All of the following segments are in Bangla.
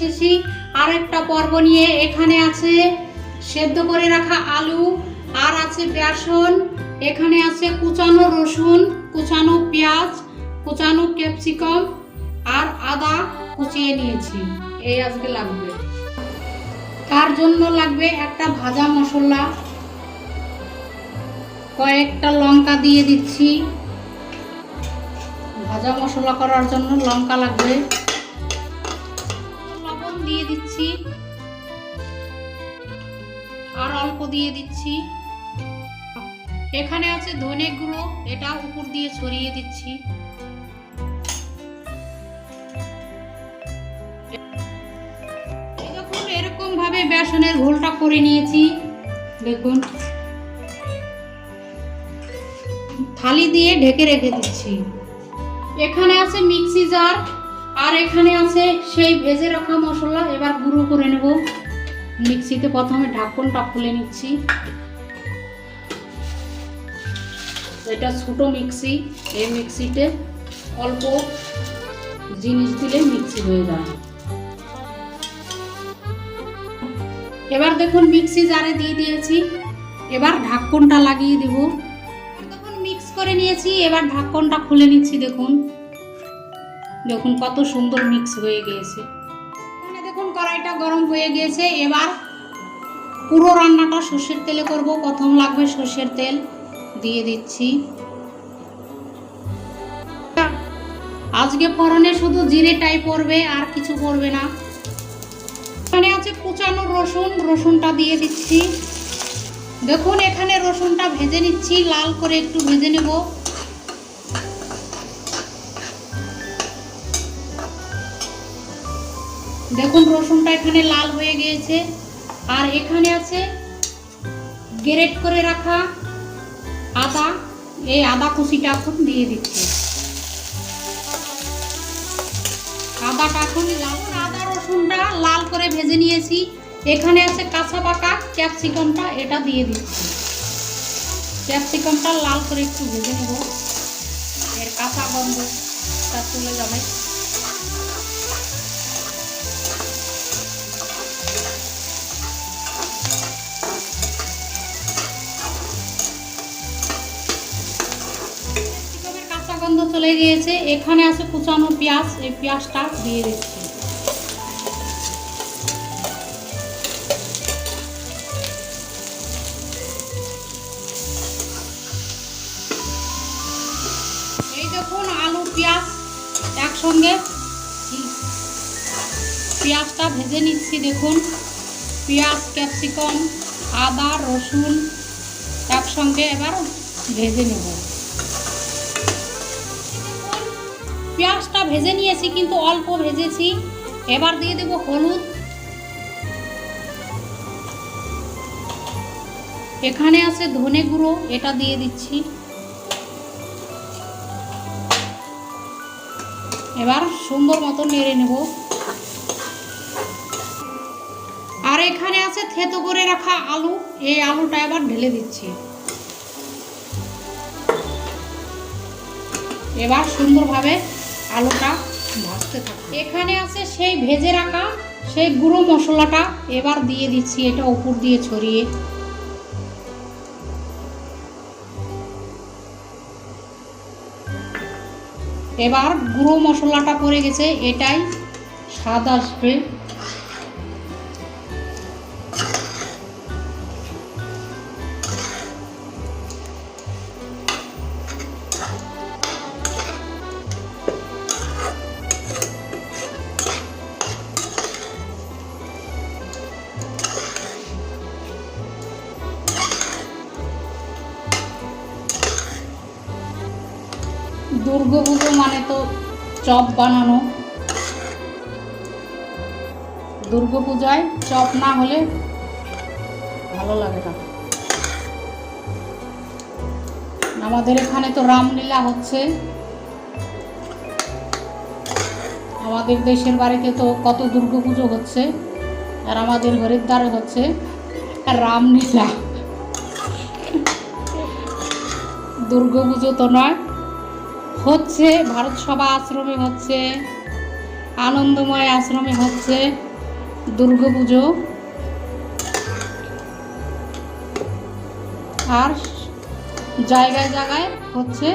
এসেছি। আর একটা পর্ব নিয়ে এখানে আছে সেদ্ধ করে রাখা আলু, আর আছে বেসন, এখানে আছে কুচানো রসুন, কুচানো পেঁয়াজ, কুচানো ক্যাপসিকাম, আর আদা কুচিয়ে নিয়েছি। এই আজকে লাগবে। তার জন্য লাগবে একটা ভাজা মশলা। কয়েকটা লঙ্কা দিয়ে দিচ্ছি। ভাজা মশলা করার জন্য লঙ্কা লাগবে। অল্প দিয়ে দিচ্ছি। এখানে আছে ধনে গুঁড়ো, এটা উপর দিয়ে ছড়িয়ে দিচ্ছি। দেখুন এরকম ভাবে বেসনের ঘোলটা করে নিয়েছি। দেখুন। থালি দিয়ে ঢেকে রেখে দিচ্ছি। এখানে আছে মিক্সি জার, আর এখানে আছে সেই ভেজে রাখা মশলা। এবার গুঁড়ো করে নেব। মিক্সিতে প্রথমে ঢাকনটা খুলে নিচ্ছি। এটা ছোটো মিক্সি, এই মিক্সিতে অল্প জিনিস দিলে মিক্সি হয়ে যায়। এবার দেখুন মিক্সি জারে দিয়ে দিয়েছি। এবার ঢাকনটা লাগিয়ে দেব। দেখুন মিক্স করে নিয়েছি, এবার ঢাকনটা খুলে নিচ্ছি দেখুন। দেখুন কত সুন্দর মিক্স হয়ে গিয়েছে। দেখুন, কড়াইটা গরম হয়ে গিয়েছে এবার পুরো রান্নাটা সর্ষের তেলে করব। প্রথম লাগবে সর্ষের তেল। দিয়ে দিচ্ছি। আজকে ফোড়নে শুধু জিরেটাই পড়বে, আর কিছু পড়বে না। এখানে আছে কুচানো রসুন, রসুনটা দিয়ে দিচ্ছি। দেখুন, এখানে রসুনটা ভেজে নিচ্ছি। লাল করে একটু ভেজে নেব। দেখুন, রসুনটা এখানে লাল হয়ে গিয়েছে। আর এখানে আছে গ্রেট করে রাখা আদা। এই আদা কুচিটা এখন দিয়ে দিচ্ছি। আদাটা এখন লাল। আদা, রসুনটা লাল করে ভেজে নিয়েছি। এখানে আছে কাঁচা পাকা ক্যাপসিকামটা এটা দিয়ে দিচ্ছি। ক্যাপসিকামটা লাল করে একটু ভেজে নেব। এর কাঁচা গন্ধটা চলে যাবে। গন্ধ চলে গিয়েছে, এখানে আছে কুচানো পেঁয়াজ, এই পেঁয়াজটা দিয়ে দিচ্ছি। এই দেখুন, আলু, পেঁয়াজ একসঙ্গে। পেঁয়াজটা ভেজে নিচ্ছি, দেখুন। পেঁয়াজ, ক্যাপসিকাম, আদা, রসুন একসঙ্গে এবার ভেজে নেব। পেঁয়াজটা ভেজে নিয়েছি, কিন্তু অল্প ভেজেছি। এবার দিয়ে দেব হলুদ। এখানে আছে ধনে গুঁড়ো, এটা দিয়ে দিচ্ছি। এবার সুন্দর মতো নেড়ে নেব। আর এখানে আছে থেতো করে রাখা আলু, এই আলুটা এবার ঢেলে দিচ্ছি। এবার সুন্দরভাবে আলুটা ভাজতে থাকবে এখানে আছে সেই ভেজে রাখা সেই গুঁড়ো মশলাটা। এবার দিয়ে দিচ্ছি এটা উপর দিয়ে ছড়িয়ে। এবার গুঁড়ো মশলাটা পড়ে গেছে, এটাই স্বাদ আসবে দুর্গাপুজো মানে তো চপ বানানো। দুর্গাপূজায় চপ না হলে ভালো লাগে না। আমাদের এখানে তো রামলীলা হচ্ছে। আমাদের দেশের বাড়িতে তো কত দুর্গাপুজো হচ্ছে আর আমাদের হরিদ্বারে হচ্ছে রামলীলা। দুর্গাপুজো তো নয়। হচ্ছে, ভারত সভা আশ্রমে হচ্ছে, আনন্দময় আশ্রমে হচ্ছে দুর্গা পুজো আর জায়গায় জায়গায় হচ্ছে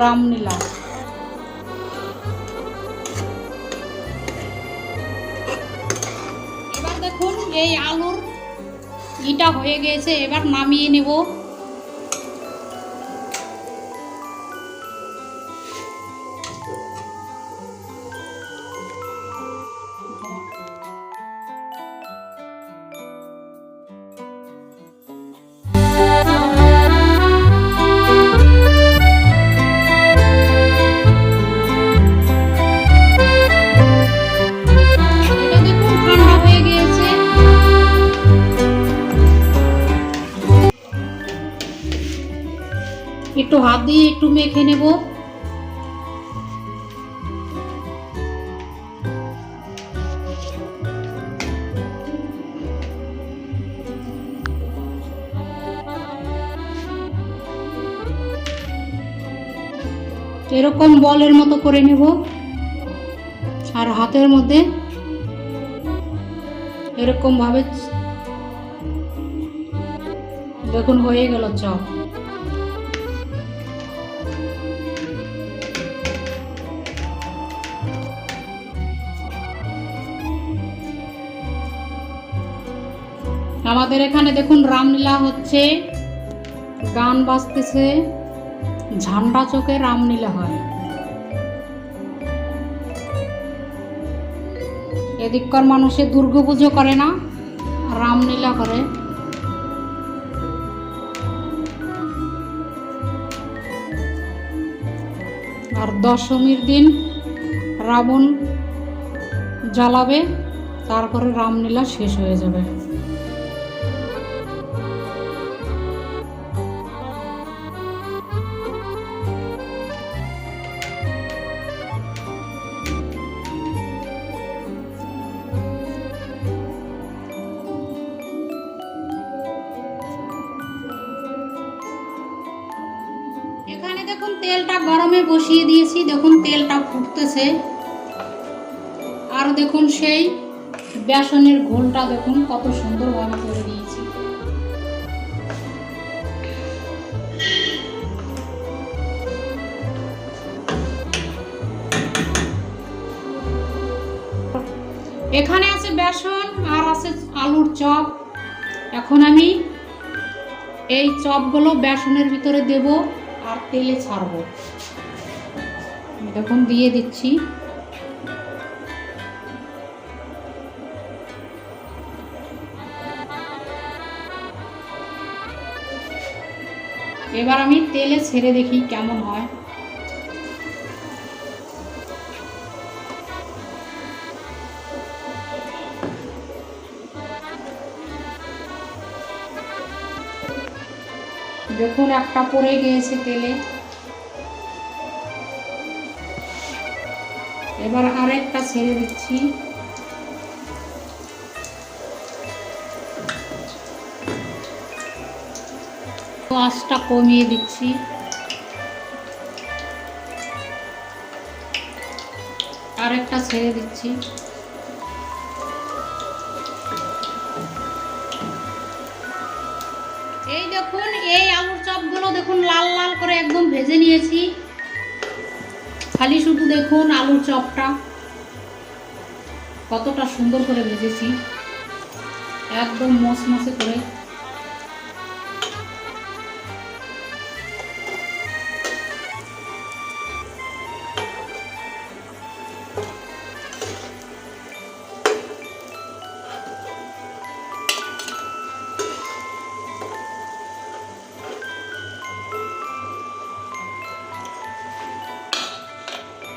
রামলীলা। এবার দেখুন, এই আলুর ইটা হয়ে গেছে এবার নামিয়ে নেব। হাত দিয়ে একটু মেখে নেব। এরকম বলের মতো করে নেব, আর হাতের মধ্যে এরকম ভাবে দেখুন হয়ে গেল চপ। আমাদের এখানে দেখুন রামলীলা হচ্ছে, গান বাজতেছে, ঝান্ডা চোখে রামলীলা হয়। এদিককার মানুষে দুর্গা পুজো করে না, রামলীলা করে। আর দশমীর দিন রাবণ জ্বালাবে, তারপরে রামলীলা শেষ হয়ে যাবে। এখানে দেখুন তেলটা গরমে বসিয়ে দিয়েছি। দেখুন তেলটা ফুটতেছে। আর দেখুন সেই বেসনের ঘোলটা দেখুন কত সুন্দরভাবে করে দিয়েছি। এখানে আছে বেসন আর আছে আলুর চপ। এখন আমি এই চপগুলো বেসনের ভিতরে দেব। আর তেলে ছাড়ব। দেখুন দিয়ে দিচ্ছি। এবার আমি তেলে ছেড়ে দেখি কেমন হয়। দেখুন একটা পড়ে গিয়েছে তেলে। এবার আরেকটা ছেড়ে দিচ্ছি। আঁচটা কমিয়ে দিচ্ছি। আরেকটা ছেড়ে দিচ্ছি। দেখুন লাল লাল করে একদম ভেজে নিয়েছি। খালি শুধু দেখুন আলুর চপটা। কতটা সুন্দর করে ভেজেছি। একদম মসমসে করে।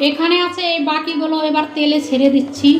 এখানে আছে এই বাকিগুলো এবার তেলে ছেড়ে দিচ্ছি।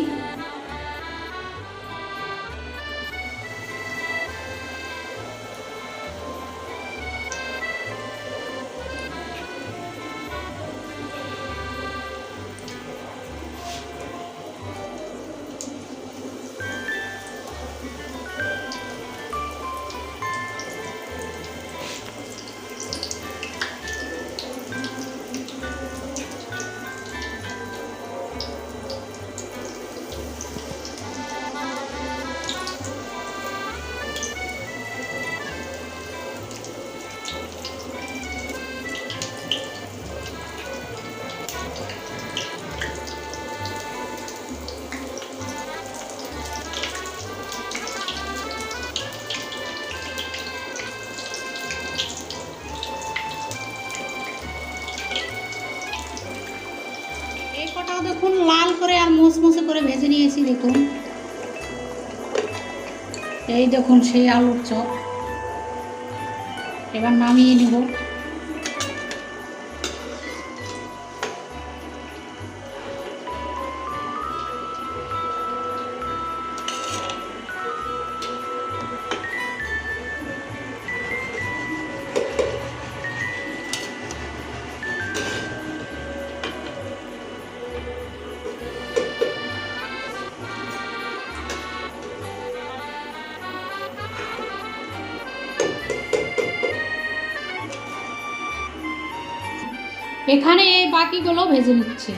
নিয়েছি দেখুন। এই দেখুন সেই আলুর চপ। এবার নামিয়ে নিব। এখানে এই বাকিগুলো ভেজে নিচ্ছে।